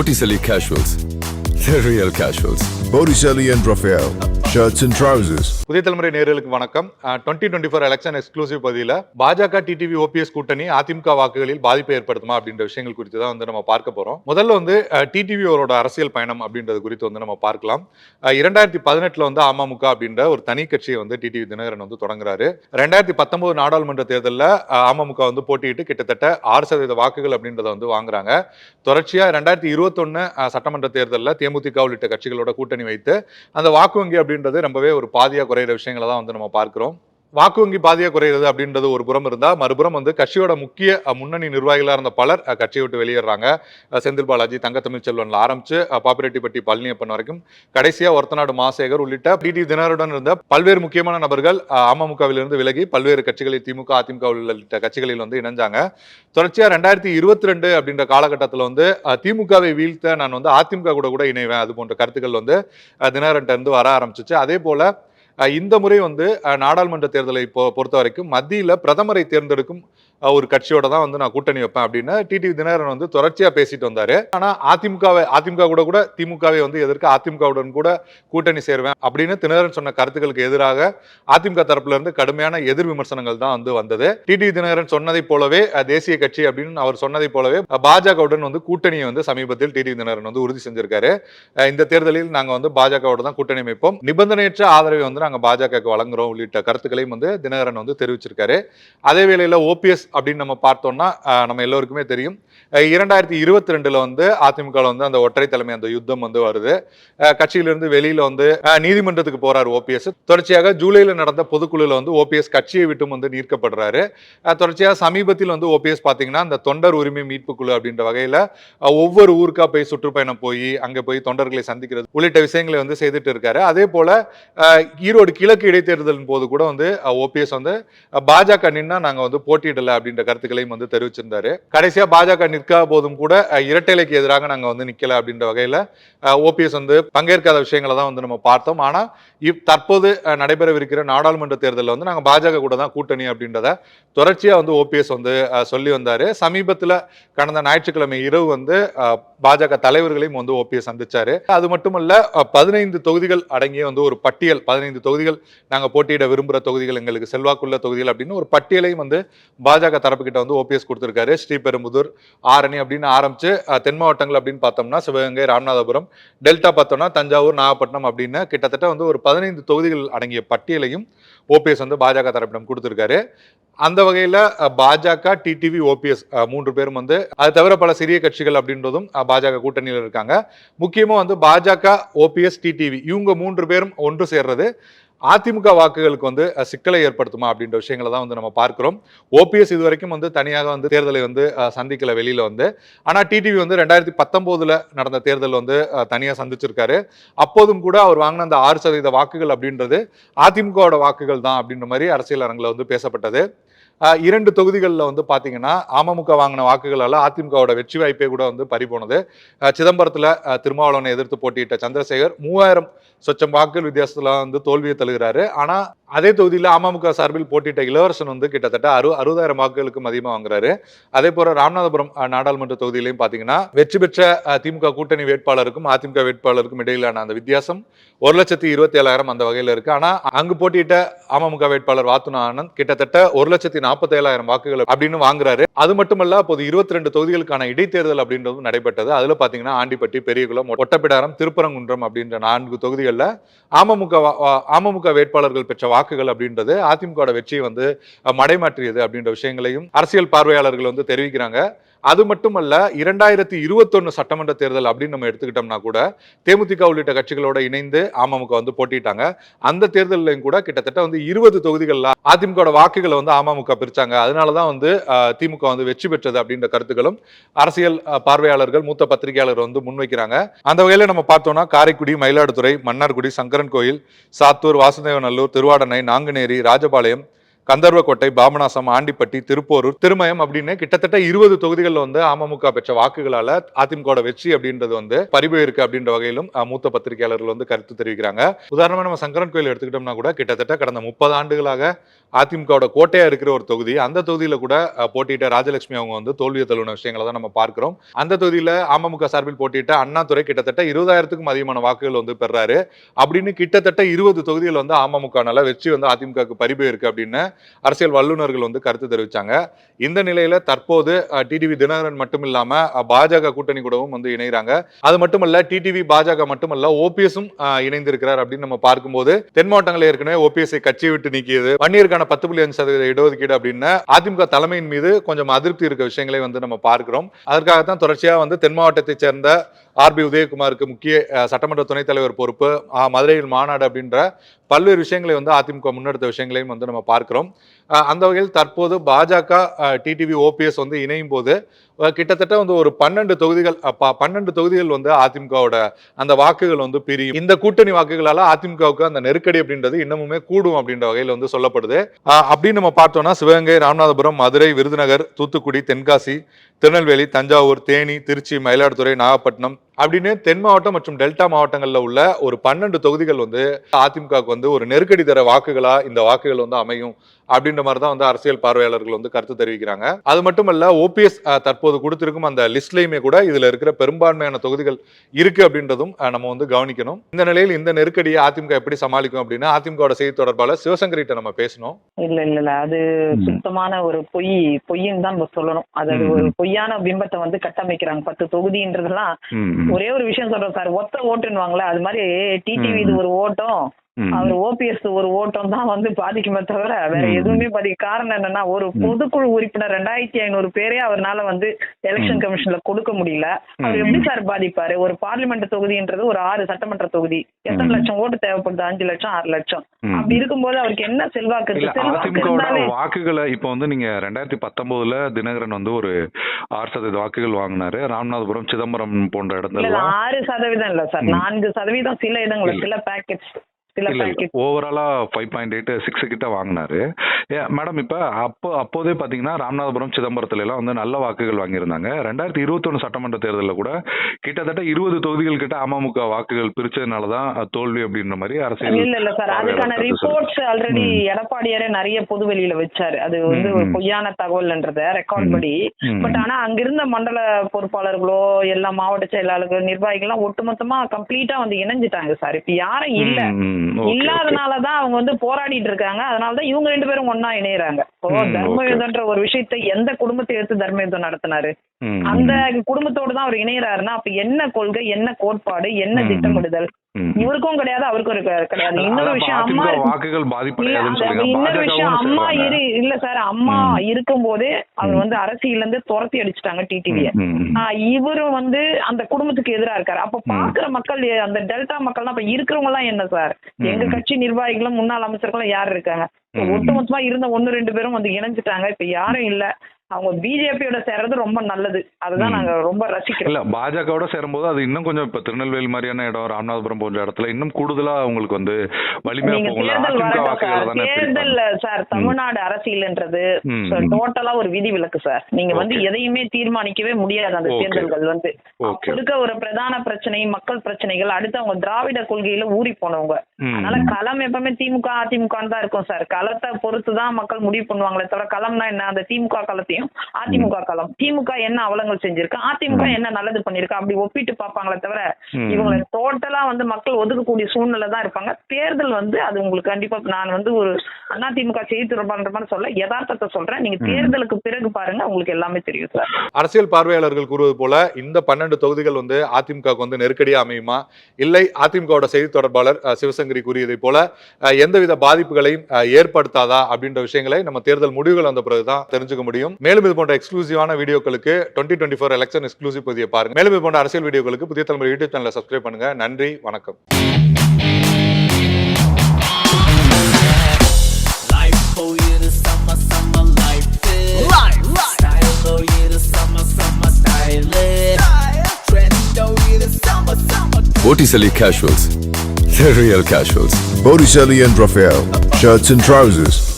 Botticelli Casuals. The real casuals. Botticelli and Raphael, shirts and trousers புதிய தலைமுறை நேர்களுக்கு வணக்கம். Twenty twenty four election exclusive பதிவில் பாஜக டிடிவி ஓபிஎஸ் கூட்டணி அதிமுக வாக்குகளில் பாதிப்பை ஏற்படுத்துமா அப்படின்ற விஷயங்கள் குறித்து தான் வந்து நம்ம பார்க்க போகிறோம் முதல்ல வந்து டிடிவி அவரோட அரசியல் பயணம் அப்படின்றது குறித்து வந்து நம்ம பார்க்கலாம். இரண்டாயிரத்தி பதினெட்டில் வந்து அமமுக அப்படின்ற ஒரு தனி கட்சியை வந்து டிடிவி தினகரன் வந்து தொடங்குறாரு. ரெண்டாயிரத்தி பத்தொன்பது நாடாளுமன்ற தேர்தலில் அமமுக வந்து போட்டியிட்டு கிட்டத்தட்ட ஆறு சதவீத வாக்குகள் அப்படின்றத வந்து வாங்குறாங்க. தொடர்ச்சியாக ரெண்டாயிரத்தி இருபத்தொன்னு சட்டமன்ற தேர்தலில் தேமுதிக உள்ளிட்ட கட்சிகளோட கூட்டணி வைத்து அந்த வாக்கு வங்கி அப்படின்றது ரொம்பவே ஒரு பாதியா குறையிற விஷயங்களை தான் வந்து நம்ம பார்க்கிறோம். வாக்கு வங்கி பாதியாக குறையிறது அப்படின்றது ஒரு புறம் இருந்தால் மறுபுறம் வந்து கட்சியோட முக்கிய முன்னணி நிர்வாகிகளாக இருந்த பலர் கட்சியை விட்டு வெளியேறாங்க. செந்தில் பாலாஜி தங்க தமிழ்ச்செல்வன்ல ஆரம்பிச்சு பாப்பிரெட்டிப்பட்டி பழனியப்பன் வரைக்கும் கடைசியாக ஒருத்தநாடு மாசேகர் உள்ளிட்ட டிடி தினருடன் இருந்த பல்வேறு முக்கியமான நபர்கள் அமமுகவிலிருந்து விலகி பல்வேறு கட்சிகளில் திமுக அதிமுக உள்ளிட்ட கட்சிகளில் வந்து இணைஞ்சாங்க. தொடர்ச்சியாக ரெண்டாயிரத்தி இருபத்தி ரெண்டு அப்படின்ற காலகட்டத்தில் வந்து திமுகவை வீழ்த்த நான் வந்து அதிமுக கூட கூட இணைவேன். அது போன்ற கருத்துக்கள் வந்து அஹ், இருந்து வர ஆரம்பிச்சிச்சு. அதே போல இந்த முறை வந்து நாடாளுமன்ற தேர்தலை பொ பொறுத்த வரைக்கும் மத்தியில் பிரதமரை தேர்ந்தெடுக்கும் ஒரு கட்சியோட தான் வந்து நான் கூட்டணி வைப்பேன் அப்படின்னு டிடிவி தினகரன் வந்து தொடர்ச்சியாக பேசிட்டு வந்தாரு. ஆனால் அதிமுகவை அதிமுக கூட கூட திமுகவை வந்து எதிர்க்க அதிமுகவுடன் கூட கூட்டணி சேருவேன் அப்படின்னு தினகரன் சொன்ன கருத்துக்களுக்கு எதிராக அதிமுக தரப்புல இருந்து கடுமையான எதிர் விமர்சனங்கள் தான் வந்து வந்தது. டிடிவி தினகரன் சொன்னதை போலவே தேசிய கட்சி அப்படின்னு அவர் சொன்னதை போலவே பாஜகவுடன் வந்து கூட்டணியை வந்து சமீபத்தில் டிடிவி தினகரன் வந்து உறுதி செஞ்சிருக்காரு. இந்த தேர்தலில் நாங்கள் வந்து பாஜகவோட தான் கூட்டணி அமைப்போம். நிபந்தனையற்ற ஆதரவை வந்து நாங்கள் பாஜகவுக்கு வழங்குறோம் உள்ளிட்ட கருத்துக்களையும் வந்து தினகரன் வந்து தெரிவிச்சிருக்காரு. அதே வேளையில் ஓபிஎஸ் அப்படின்னு நம்ம பார்த்தோம்னா நம்ம எல்லோருக்குமே தெரியும். இரண்டாயிரத்தி இருபத்தி ரெண்டுல வந்து அதிமுக வந்து அந்த ஒற்றை தலைமை அந்த யுத்தம் வந்து வருது. கட்சியிலிருந்து வெளியில வந்து நீதிமன்றத்துக்கு போறார் ஓபிஎஸ் தொடர்ச்சியாக ஜூலையில் நடந்த பொதுக்குழுல வந்து ஓபிஎஸ் கட்சியை விட்டும் வந்து நீர்க்கப்படுறாரு. தொடர்ச்சியாக சமீபத்தில் வந்து ஓபிஎஸ் பாத்தீங்கன்னா அந்த தொண்டர் உரிமை மீட்பு குழு அப்படின்ற வகையில ஒவ்வொரு ஊருக்கா போய் சுற்றுப்பயணம் போய் அங்க போய் தொண்டர்களை சந்திக்கிறது உள்ளிட்ட விஷயங்களை வந்து செய்துட்டு இருக்காரு. அதே போல ஈரோடு கிழக்கு இடைத்தேர்தலின் போது கூட வந்து ஓபிஎஸ் வந்து பாஜக நின்னா நாங்க வந்து போட்டியிடல அப்படின்ற கருத்துக்களையும் வந்து தெரிவிச்சிருந்தாரு. கடைசியா பாஜக நிற்காத போதும் கூட இரட்டைலைக்கு எதிராக நாங்க வந்து நிக்கல அப்படின்ற வகையில ஓபிஎஸ் வந்து பங்கேற்காத விஷயங்களை தான் வந்து நம்ம பார்த்தோம். ஆனா இப் தற்போது நடைபெறவிருக்கிற நாடாளுமன்ற தேர்தலில் வந்து நாங்க பாஜக கூட தான் கூட்டணி அப்படின்றத தொடர்ச்சியா வந்து ஓபிஎஸ் வந்து சொல்லி வந்தாரு. சமீபத்துல கடந்த ஞாயிற்றுக்கிழமை இரவு வந்து பாஜக தலைவர்களையும் வந்து ஓபிஎஸ் சந்திச்சாரு. அது மட்டுமல்ல பதினைந்து தொகுதிகள் அடங்கிய வந்து ஒரு பட்டியல் பதினைந்து தொகுதிகள் நாங்க போட்டியிட விரும்புற தொகுதிகள் எங்களுக்கு செல்வாக்குள்ள தொகுதிகள் அப்படின்னு ஒரு பட்டியலையும் வந்து பாஜக தரப்பு கிட்ட வந்து ஓபிஎஸ் கொடுத்துருக்காரு. ஸ்ரீபெரும்புதூர் ஆரணி அப்படின்னு ஆரம்பிச்சு தென் மாவட்டங்கள் அப்படின்னு பார்த்தோம்னா சிவகங்கை ராமநாதபுரம் டெல்டா பார்த்தோம்னா தஞ்சாவூர் நாகப்பட்டினம் அப்படின்னு கிட்டத்தட்ட வந்து ஒரு பதினைந்து தொகுதிகள் அடங்கிய பட்டியலையும் ஓபிஎஸ் வந்து பாஜக தரப்பிடம் கொடுத்துருக்காரு. அந்த வகையில் பாஜக டிடிவி ஓபிஎஸ் மூன்று பேரும் வந்து அது தவிர பல சிறிய கட்சிகள் அப்படின்றதும் பாஜக கூட்டணியில் இருக்காங்க. முக்கியமாக வந்து பாஜக ஓபிஎஸ் டிடிவி இவங்க மூன்று பேரும் ஒன்று சேர்றது அதிமுக வாக்குகளுக்கு வந்து சிக்கலை ஏற்படுத்துமா அப்படின்ற விஷயங்களை தான் வந்து நம்ம பார்க்குறோம். ஓபிஎஸ் இது வரைக்கும் வந்து தனியாக வந்து தேர்தலை வந்து சந்திக்கல வெளியில் வந்து. ஆனால் டிடிவி வந்து ரெண்டாயிரத்தி பத்தொம்போதில் நடந்த தேர்தல் வந்து தனியாக சந்திச்சிருக்காரு. அப்போதும் கூட அவர் வாங்கின அந்த ஆறு சதவீத வாக்குகள் அப்படின்றது அதிமுகவோட வாக்குகள் தான் அப்படின்ற மாதிரி அரசியல் அரங்கில் வந்து பேசப்பட்டது. இரண்டு தொகுதிகளில் வந்து பார்த்தீங்கன்னா அமமுக வாங்கின வாக்குகளால் அதிமுகவோட வெற்றி வாய்ப்பே கூட வந்து பறிபோனது. சிதம்பரத்தில் திருமாவளவனை எதிர்த்து போட்டியிட்ட சந்திரசேகர் மூவாயிரம் சொச்சம் வாக்குகள் வித்தியாசத்தில் வந்து தோல்வியை தழுகிறாரு ஆனால் அதே தொகுதியில் அமமுக சார்பில் போட்டியிட்ட இளவரசன் வந்து கிட்டத்தட்ட அறு அறுபதாயிரம் வாக்குகளுக்கும் அதிகமாக வாங்குறாரு. அதே போல் ராமநாதபுரம் நாடாளுமன்ற தொகுதியிலையும் பார்த்தீங்கன்னா வெற்றி பெற்ற திமுக கூட்டணி வேட்பாளருக்கும் அதிமுக வேட்பாளருக்கும் இடையிலான அந்த வித்தியாசம் ஒரு லட்சத்தி இருபத்தி ஏழாயிரம் அந்த வகையில் இருக்கு. ஆனால் அங்கு போட்டியிட்ட அமமுக வேட்பாளர் வாத்துனா ஆனந்த் கிட்டத்தட்ட ஒரு லட்சத்தி நாற்பத்தி ஏழாயிரம் வாக்குகள் அப்படின்னு வாங்குறாரு. அது மட்டுமல்ல அப்போது இருபத்தி ரெண்டு தொகுதிகளுக்கான இடைத்தேர்தல் அப்படின்றதும் நடைபெற்றது. அதில் பார்த்தீங்கன்னா ஆண்டிப்பட்டி பெரியகுளம் ஒட்டப்பிடாரம் திருப்பரங்குன்றம் அப்படின்ற நான்கு தொகுதிகள் தொகுதிகளில் அமமுக அமமுக வேட்பாளர்கள் பெற்ற வாக்குகள் அப்படின்றது அதிமுக வெற்றியை வந்து மடைமாற்றியது அப்படின்ற விஷயங்களையும் அரசியல் பார்வையாளர்கள் வந்து தெரிவிக்கிறாங்க. அது மட்டுமல்ல இரண்டாயிரத்தி இருபத்தொன்னு சட்டமன்ற தேர்தல் அப்படின்னு நம்ம எடுத்துக்கிட்டோம்னா கூட தேமுதிக உள்ளிட்ட கட்சிகளோட இணைந்து அமமுக வந்து போட்டிட்டாங்க. அந்த தேர்தலையும் கூட கிட்டத்தட்ட வந்து இருபது தொகுதிகளில் அதிமுக வாக்குகளை வந்து அமமுக பிரிச்சாங்க. அதனாலதான் வந்து திமுக வந்து வெற்றி பெற்றது அப்படின்ற கருத்துக்களும் அரசியல் பார்வையாளர்கள் மூத்த பத்திரிகையாளர் வந்து முன்வைக்கிறாங்க. அந்த வகையில் நம்ம பார்த்தோம்னா காரைக்குடி மயிலாடுதுறை மன்னார்குடி சங்கரன் கோயில் சாத்தூர் வாசுதேவநல்லூர் திருவாடனை நாங்குநேரி ராஜபாளையம் கந்தர்வக்கோட்டை பாபநாசம் ஆண்டிப்பட்டி திருப்போரூர் திருமயம் அப்படின்னு கிட்டத்தட்ட இருபது தொகுதிகளில் வந்து அமமுக பெற்ற வாக்குகளால அதிமுக வெற்றி அப்படின்றது வந்து பறிபோயிருக்கு அப்படின்ற வகையிலும் மூத்த பத்திரிகையாளர்கள் வந்து கருத்து தெரிவிக்கிறாங்க. உதாரணமா நம்ம சங்கரன் கோயில் எடுத்துக்கிட்டோம்னா கூட கிட்டத்தட்ட கடந்த முப்பது ஆண்டுகளாக அதிமுகவோட கோட்டையா இருக்கிற ஒரு தொகுதி அந்த தொகுதியில கூட போட்டியிட்ட ராஜலட்சுமி அவங்க வந்து தோல்வியை தழுவின விஷயங்களை தான் நம்ம பார்க்கிறோம். அந்த தொகுதியில அமமுக சார்பில் போட்டியிட்ட அண்ணாதுறை கிட்டத்தட்ட இருபதாயிரத்துக்கும் அதிகமான வாக்குகள் வந்து பெறாரு. அப்படின்னு கிட்டத்தட்ட இருபது தொகுதிகள் வந்து அமமுகனால வெற்றி வந்து அதிமுகவுக்கு பறிபோயிருக்கு அப்படின்னு அரசியல் வல்லுநர்கள் வந்து கருத்து தெரிவித்தாங்க இந்த நிலையில தற்போது டிடிவி தினகரன் மட்டும் இல்லாம பாஜக கூட்டணி கூடவும் வந்து இணைகிறாங்க அது மட்டுமல்ல டிடிவி பாஜக மட்டுமல்ல ஓபிஎஸும் இணைந்திருக்கிறார் அப்படின்னு நம்ம பார்க்கும்போது தென் மாவட்டங்களில் ஏற்கனவே ஓபிஎஸ்ஐ கட்சியை விட்டு நீக்கியது வன்னியருக்கான பத்து புள்ளி அஞ்சு சதவீத இடஒதுக்கீடு அப்படின்னு அதிமுக தலைமையின் மீது கொஞ்சம் அதிருப்தி இருக்க விஷயங்களை வந்து நம்ம பார்க்கிறோம். அதற்காகத்தான் தொடர்ச்சியாக வந்து தென் மாவட்டத்தைச் சேர்ந்த ஆர்பி உதயகுமாருக்கு முக்கிய சட்டமன்ற துணைத் தலைவர் பொறுப்பு மதுரையில் மாநாடு அப்படின்ற பல்வேறு விஷயங்களை வந்து அதிமுக முன்னெடுத்த விஷயங்களையும் வந்து நம்ம பார்க்கிறோம். அந்த வகையில் தற்போது பாஜக டிடிவி ஓபிஎஸ் வந்து இணையும் போது கிட்டத்தட்ட வந்து ஒரு பன்னெண்டு தொகுதிகள் பன்னெண்டு தொகுதிகள் வந்து அதிமுகவோட அந்த வாக்குகள் வந்து பிரியும். இந்த கூட்டணி வாக்குகளால அதிமுகவுக்கு அந்த நெருக்கடி அப்படின்றது இன்னமுமே கூடும் அப்படின்ற வகையில் வந்து சொல்லப்படுது. அப்படின்னு நம்ம பார்த்தோம்னா சிவகங்கை ராமநாதபுரம் மதுரை விருதுநகர் தூத்துக்குடி தென்காசி திருநெல்வேலி தஞ்சாவூர் தேனி திருச்சி மயிலாடுதுறை நாகப்பட்டினம் அப்படின்னு தென் மாவட்டம் மற்றும் டெல்டா மாவட்டங்களில் உள்ள ஒரு பன்னெண்டு தொகுதிகள் வந்து அதிமுகவுக்கு வந்து ஒரு நெருக்கடி தர வாக்குகளா இந்த வாக்குகள் வந்து அமையும் அப்படின்ற மாதிரி தான் வந்து அரசியல் பார்வையாளர்கள் வந்து கருத்து தெரிவிக்கிறாங்க அது மட்டுமல்ல ஓபிஎஸ் தற்போது கொடுத்திருக்கும் அந்த லிஸ்ட்லயுமே கூட இதுல இருக்கிற பெரும்பான்மையான தொகுதிகள் இருக்கு அப்படின்றதும் நம்ம வந்து கவனிக்கணும் இந்த நிலையில் இந்த நெருக்கடியை அதிமுக எப்படி சமாளிக்கும் அப்படின்னா அதிமுகவோட செய்தி தொடர்பாளர் சிவசங்கரிட்ட நம்ம பேசணும் இல்ல இல்ல இல்ல அது. சுத்தமான ஒரு பொய் பொய்ன்னு தான் நம்ம சொல்லணும் அது ஒரு. பொய்யான பிம்பத்தை வந்து கட்டமைக்கிறாங்க பத்து தொகுதின்றதெல்லாம். ஒரே ஒரு விஷயம் சொல்றேன் சார் ஒத்த ஓட்டுன்னுவாங்களே அது மாதிரி டிடிவி இது. ஒரு ஓட்டம். அவர் ஓபிஎஸ் ஒரு ஓட்டம் தான் வந்து பாதிக்குமே தவிர வேற. எதுவுமே பாதிக்க காரணம் என்னன்னா ஒரு. பொதுக்குழு உறுப்பினர் ரெண்டாயிரத்தி ஐநூறு பேரே அவர்னால வந்து எலெக்ஷன். கமிஷன்ல கொடுக்க முடியல அவர். எப்படி சார் பாதிப்பாரு ஒரு பார்லிமெண்ட் தொகுதின்றது ஒரு ஆறு சட்டமன்ற தொகுதி எத்தனை. லட்சம் ஓட்டு தேவைப்படுது அஞ்சு லட்சம் ஆறு லட்சம். அப்படி இருக்கும்போது அவருக்கு என்ன செல்வாக்கு வாக்குகளை இப்போ வந்து நீங்க ரெண்டாயிரத்தி பத்தொன்பதுல தினகரன் வந்து ஒரு ஆறு சதவீத வாக்குகள் வாங்கினாரு ராமநாதபுரம் சிதம்பரம் போன்ற இடத்துல ஆறு சதவீதம் இல்ல சார். நான்கு சதவீதம் சில இடங்கள்ல இல்ல. சில பேக்கெட்ஸ் ஓவராலா ஃபைவ் பாயிண்ட் எயிட் சிக்ஸ் கிட்ட வாங்கினாரு. மேடம் இப்ப அப்போ அப்போதே பாத்தீங்கன்னா ராமநாதபுரம் சிதம்பரத்துல எல்லாம் வந்து நல்ல வாக்குகள் வாங்கியிருந்தாங்க. ரெண்டாயிரத்தி இருபத்தொன்னு சட்டமன்ற தேர்தலில் கூட கிட்டத்தட்ட இருபது தொகுதிகள் கிட்ட அமமுக வாக்குகள் பிரிச்சதுனாலதான் தோல்வி அப்படின்ற மாதிரி அரசியல் இல்ல இல்ல சார் அதுக்கான ரிப்போர்ட்ஸ் ஆல்ரெடி. எடப்பாடியாரே நிறைய பொதுவெளியில வச்சாரு. அது வந்து ஒரு. பொய்யான தகவல்ன்றத ரெக்கார்ட். படி. பட் ஆனா அங்கிருந்த மண்டல பொறுப்பாளர்களோ எல்லா மாவட்ட செயலாளர்கள் நிர்வாகிகள்லாம் ஒட்டுமொத்தமா கம்ப்ளீட்டா வந்து இணைஞ்சிட்டாங்க சார் இப்ப யாரும் இல்ல. இல்லாதனாலதான் அவங்க வந்து போராடிட்டு இருக்காங்க. அதனாலதான் இவங்க ரெண்டு பேரும் ஒண்ணா இணையறாங்க. இப்போ தர்மயுதன்ற ஒரு விஷயத்தை எந்த குடும்பத்தை எடுத்து தர்மயுதம் நடத்தினாரு? அந்த குடும்பத்தோட தான் அவர் இணையறாருன்னா அப்ப என்ன கொள்கை என்ன கோட்பாடு என்ன. திட்டமிடுதல். இவருக்கும் கிடையாது அவருக்கும் கிடையாது இன்னொரு விஷயம் அம்மா வாக்குகள் இன்னொரு விஷயம் அம்மா இரு இல்ல சார் அம்மா. இருக்கும் போதே அவர். வந்து அரசியல் இருந்து துரத்தி அடிச்சுட்டாங்க டிடிவிய. இவரும் வந்து அந்த குடும்பத்துக்கு எதிரா இருக்காரு அப்ப. பாக்குற மக்கள் அந்த டெல்டா மக்கள்லாம் அப்ப இருக்கிறவங்க எல்லாம் என்ன சார் எங்க. கட்சி நிர்வாகிகளும் முன்னாள் அமைச்சர்களும் யார் இருக்காங்க. ஒட்டுமொத்தமா இருந்த ஒன்னு ரெண்டு பேரும் வந்து இணைஞ்சிட்டாங்க இப்ப யாரும் இல்ல அவங்க பிஜேபியோட சேர்றது ரொம்ப நல்லது. அதுதான். நாங்க ரொம்ப ரசிக்கிறோம். இல்ல பாஜகவோட சேரும்போது அது இன்னும் கொஞ்சம் இப்ப திருநெல்வேலி மாதிரியான இடம் ராமநாதபுரம் போன்ற இடத்துல இன்னும் கூடுதலா உங்களுக்கு வந்து வலிமையா போகும்ல. தேர்தல் சார். தமிழ்நாடு அரசியல்ன்றது. டோட்டலா ஒரு விதி விலக்கு சார். நீங்க வந்து. எதையுமே தீர்மானிக்கவே முடியாது அந்த. தேர்தல்கள் வந்து. இருக்க ஒரு பிரதான பிரச்சனை மக்கள் பிரச்சனைகள் அடுத்து அவங்க திராவிட கொள்கையில ஊறி போனவங்க. அதனால களம் எப்பவுமே திமுக அதிமுக தான் இருக்கும் சார். களத்தை பொறுத்து தான் மக்கள் முடிவு பண்ணுவாங்களே தவிர களம்னா என்ன? அந்த திமுக களத்தையும் அதிமுக களம். திமுக என்ன அவலங்கள் செஞ்சிருக்கு? அதிமுக. என்ன நல்லது பண்ணிருக்கு? அப்படி ஒப்பிட்டு பார்ப்பாங்களே தவிர. இவங்களை டோட்டலா வந்து மக்கள் ஒதுக்கக்கூடிய சூழ்நிலை தான் இருப்பாங்க. தேர்தல் வந்து அது உங்களுக்கு கண்டிப்பா நான் வந்து ஒரு அதிமுக செய்தி மாதிரி சொல்ல யதார்த்தத்தை சொல்றேன். நீங்க. தேர்தலுக்கு பிறகு பாருங்க உங்களுக்கு எல்லாமே தெரியும் சார். அரசியல் பார்வையாளர்கள் கூறுவது போல இந்த பன்னெண்டு தொகுதிகள் வந்து அதிமுகவுக்கு வந்து நெருக்கடியா அமையுமா? இல்லை அதிமுகவோட செய்தி தொடர்பாளர் சிவசங்கரி கூறியதை போல எந்தவித பாதிப்புகளையும் ஏற்படுத்தாதா? அப்படின்ற விஷயங்களை நம்ம தேர்தல் முடிவுகள் வந்த பிறகுதான் தெரிஞ்சுக்க முடியும். மேலும் இது போன்ற எக்ஸ்க்ளூசிவான வீடியோக்களுக்கு twenty twenty four election exclusive பதிவை பாருங்க மேலும் இது போன்ற அரசியல் வீடியோக்களுக்கு புதிய தலைமுறை யூடியூப் சேனலை சப்ஸ்கிரைப் பண்ணுங்க நன்றி வணக்கம். Botticelli Casuals. The real casuals. Botticelli and Raphael, shirts and trousers.